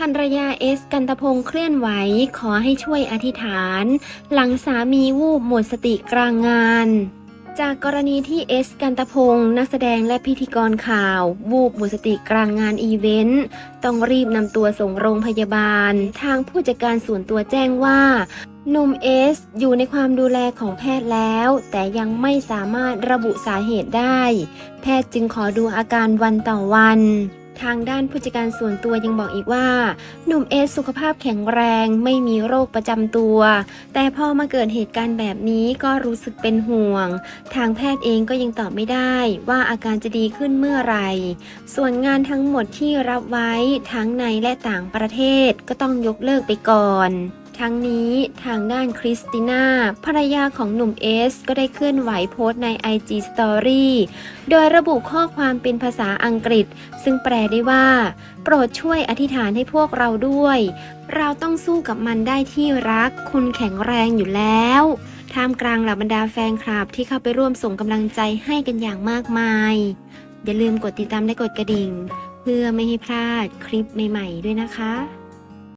ภรรยาเอสกันตพงศ์เคลื่อนไหว ขอให้ช่วยอธิษฐาน หลังสามีวูบหมดสติกลางงาน จากกรณีที่เอสกันตพงศ์นักแสดงและพิธีกรข่าว วูบหมดสติกลางงานอีเวนต์ ต้องรีบนำตัวส่งโรงพยาบาล ทางผู้จัดการส่วนตัวแจ้งว่าหนุ่มเอสอยู่ในความดูแลของแพทย์แล้ว แต่ยังไม่สามารถระบุสาเหตุได้ แพทย์จึงขอดูอาการวันต่อวัน ทางด้านผู้จัดการส่วนตัวยังบอกอีกว่า หนุ่มเอสสุขภาพแข็งแรงไม่มีโรคประจำตัว แต่พอมาเกิดเหตุการณ์แบบนี้ก็รู้สึกเป็นห่วง ทางแพทย์เองก็ยังตอบไม่ได้ว่าอาการจะดีขึ้นเมื่อไหร่ ส่วนงานทั้งหมดที่รับไว้ทั้งในและต่างประเทศก็ต้องยกเลิกไปก่อน ทั้งนี้ทางด้านคริสติน่าภรรยาของหนุ่มเอส ก็ได้เคลื่อนไหวโพสต์ใน IG Story โดยระบุข้อความเป็นภาษาอังกฤษ ซึ่งแปลได้ว่า โปรดช่วยอธิษฐานให้พวกเราด้วย เราต้องสู้กับมันได้ที่รัก คุณแข็งแรงอยู่แล้วท่ามกลางเหล่าบรรดาแฟนคลับที่เข้าไปร่วมส่งกำลังใจให้กันอย่างมากมาย อย่าลืมกดติดตามและกดกระดิ่ง เพื่อไม่ให้พลาดคลิปใหม่ ๆ ด้วยนะคะ